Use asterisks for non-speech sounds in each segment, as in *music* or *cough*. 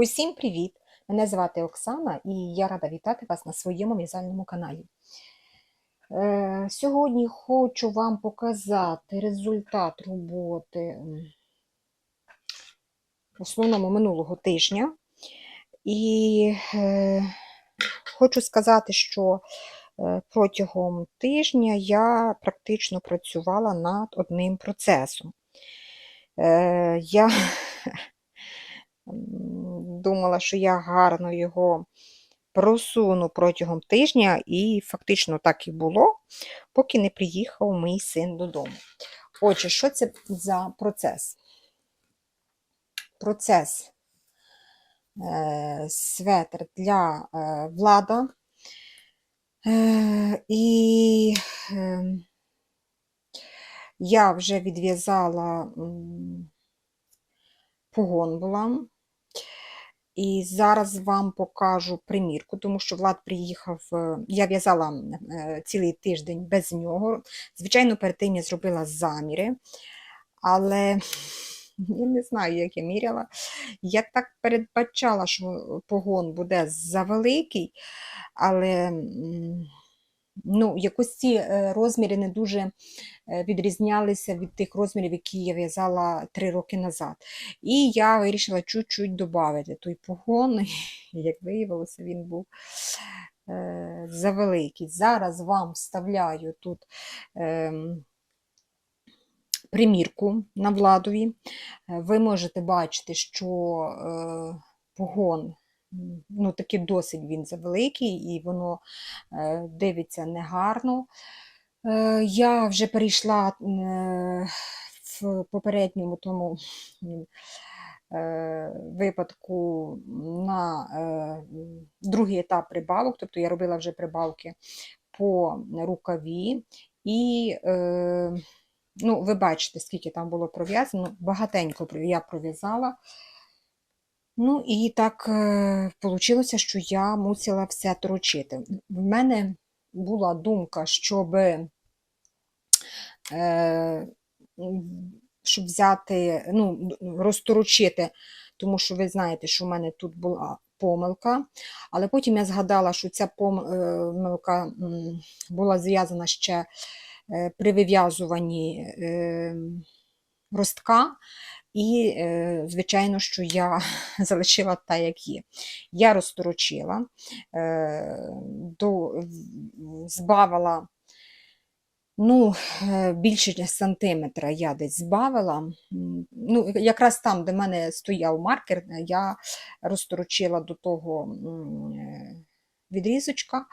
Усім привіт! Мене звати Оксана і я рада вітати вас на своєму в'язальному каналі. Е, сьогодні хочу вам показати результат роботи в основному минулого тижня. І е, хочу сказати, що е, протягом тижня я практично працювала над одним процесом. Я *laughs* думала, що я гарно його просуну протягом тижня, і фактично так і було, поки не приїхав мій син додому. Отже, що це за процес? Процес е, светр для е, влада. Е, і е, я вже відв'язала погон була. І зараз вам покажу примірку, тому що Влад приїхав, е, я в'язала е, цілий тиждень без нього. Звичайно, перед тим я зробила заміри, але *laughs* я не знаю, як я міряла. Я так передбачала, що погон буде завеликий, але ну, якось ці е, розміри не дуже е, відрізнялися від тих розмірів, які я в'язала три роки назад. І я вирішила чуть-чуть додати той погон, *laughs* як виявилося, він був е, завеликий. Зараз вам вставляю тут ем, примірку на владові. Ви можете бачити, що погон ну, таки досить він завеликий, і воно е, дивиться негарно. Е, Я вже перейшла е, в попередньому тому випадку на другий етап прибавок, тобто я робила вже прибавки по рукаві. І ну, ви бачите, скільки там було пров'язано, багатенько я пров'язала. Ну і так вийшло, що я мусила все торочити. В мене була думка, щоб, е, щоб взяти, ну, розторочити, тому що ви знаєте, що в мене тут була помилка, але потім я згадала, що ця помилка м, була зв'язана ще е, при вив'язуванні е, ростка. І, е, звичайно, що я *laughs* залишила так, як є. Я розторочила, е, збавила ну, е, більше сантиметра я десь збавила. Ну, якраз там, де в мене стояв маркер, я розторочила до того відрізочка.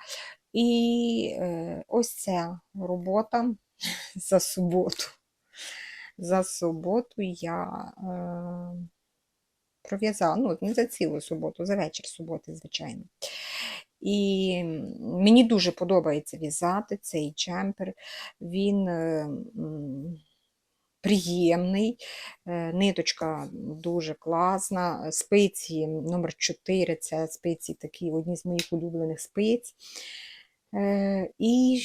І ось ця робота *laughs* за суботу. За суботу я е, пров'язала, ну, не за цілу суботу, за вечір суботи, звичайно. І мені дуже подобається в'язати цей джемпер. Він е, приємний, ниточка дуже класна, спиці номер 4 це спиці такі одні з моїх улюблених спиць. Е, І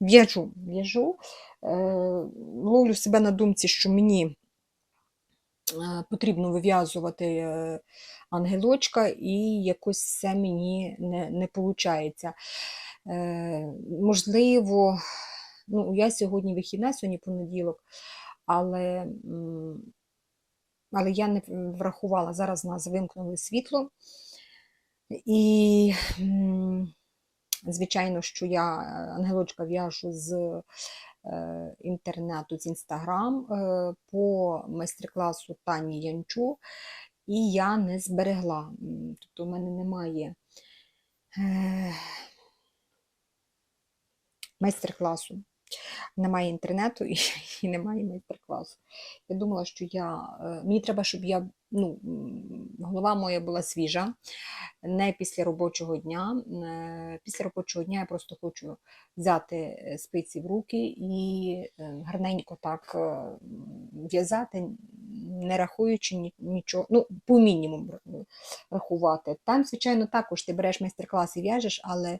в'яжу, в'яжу, ловлю себе на думці, що мені е, потрібно вив'язувати е, ангелочка, і якось все мені не, не виходить. Можливо, ну, я сьогодні вихідна, сьогодні понеділок, але, але я не врахувала, зараз нас вимкнули світло. І, звичайно, що я е, ангелочка в'яжу з е, інтернету, з інстаграм е, по майстер-класу Тані Янчу, і я не зберегла. Тобто, у мене немає е, майстер-класу. Немає інтернету і, *laughs* і немає майстер-класу. Я думала, що я. е, Мені треба, щоб я. Ну, голова моя була свіжа, не після робочого дня. Е, Після робочого дня я просто хочу взяти е, спиці в руки і е, гарненько так в'язати, не рахуючи нічого, ну, по мінімуму рахувати. Там, звичайно, також ти береш майстер-клас і в'яжеш, але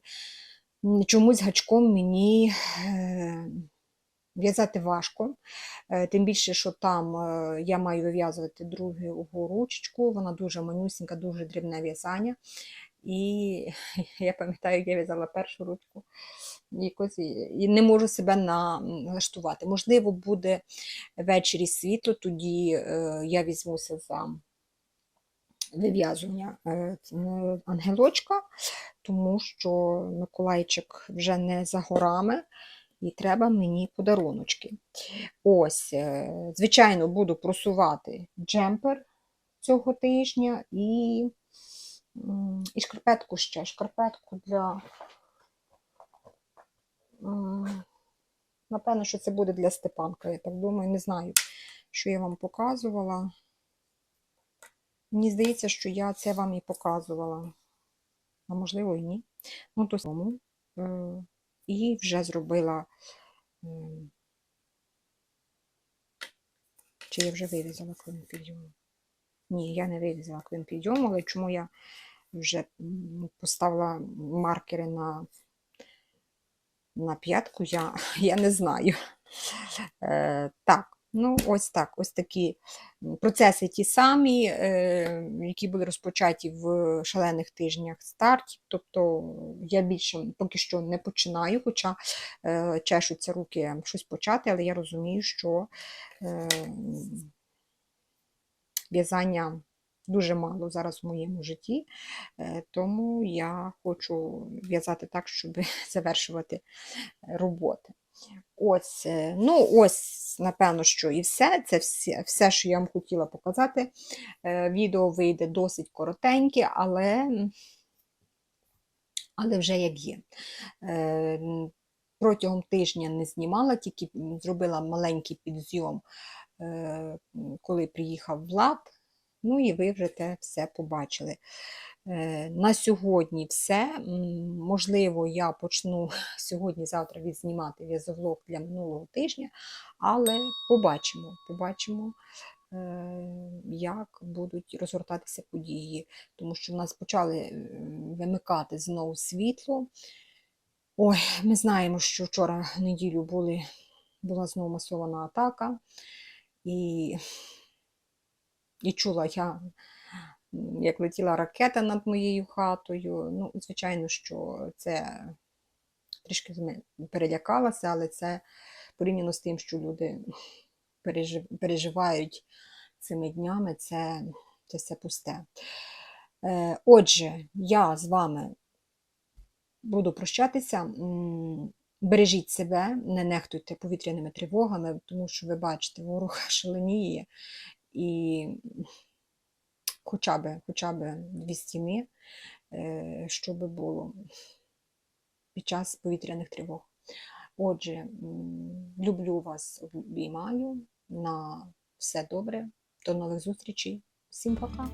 чомусь гачком мені В'язати важко, е, тим більше, що там е, я маю вив'язувати другу ручечку, вона дуже манюсінька, дуже дрібне в'язання. І *laughs* я пам'ятаю, я в'язала першу ручку якось, і- не можу себе налаштувати. Можливо, буде ввечері світло, тоді е, я візьмуся за вив'язування ангелочка, тому що Миколайчик вже не за горами, і треба мені подаруночки. Ось, е, звичайно, буду просувати джемпер цього тижня і, і шкарпетку ще, шкарпетку для. Напевно, що це буде для Степанка, я так думаю, не знаю, що я вам показувала. Мені здається, що я це вам і показувала. А можливо, і ні. Ну, то самому. Е, І вже зробила. Чи я вже вирізала клин підйому? Ні, я не вирізала клин підйому, але чому я вже поставила маркери на, на п'ятку, я, *laughs* я не знаю. Е, так, ну ось так, ось такі процеси ті самі, е, які були розпочаті в шалених тижнях стартів. Тобто я більше поки що не починаю, хоча е, чешуться руки щось почати, але я розумію, що е, в'язання дуже мало зараз в моєму житті, тому я хочу в'язати так, щоб *laughs* завершувати роботи. Ось, е, ну ось, напевно, що і все. Це все, все, що я вам хотіла показати. Е, Відео вийде досить коротеньке, але, але вже як є. Е, Протягом тижня не знімала, тільки зробила маленький підзйом, коли приїхав Влад. Ну і ви вже те все побачили. Е, На сьогодні все. Можливо, я почну *laughs* сьогодні-завтра відзнімати в'язовлог для минулого тижня, але побачимо, побачимо, е, як будуть розгортатися події, тому що в нас почали вимикати знову світло. Ой, ми знаємо, що вчора в неділю були, була знову масована атака, і, і чула я, як летіла ракета над моєю хатою. Ну, звичайно, що це трішки перелякалася, але це порівняно з тим, що люди переживають цими днями, це, це все пусте. Е, Отже, я з вами буду прощатися. Бережіть себе, не нехтуйте повітряними тривогами, тому що ви бачите, ворог *laughs* шаленіє і хоча б, хоча б дві стіни, е, щоб було під час повітряних тривог. Отже, люблю вас, обіймаю. На все добре. До нових зустрічей. Всім пока!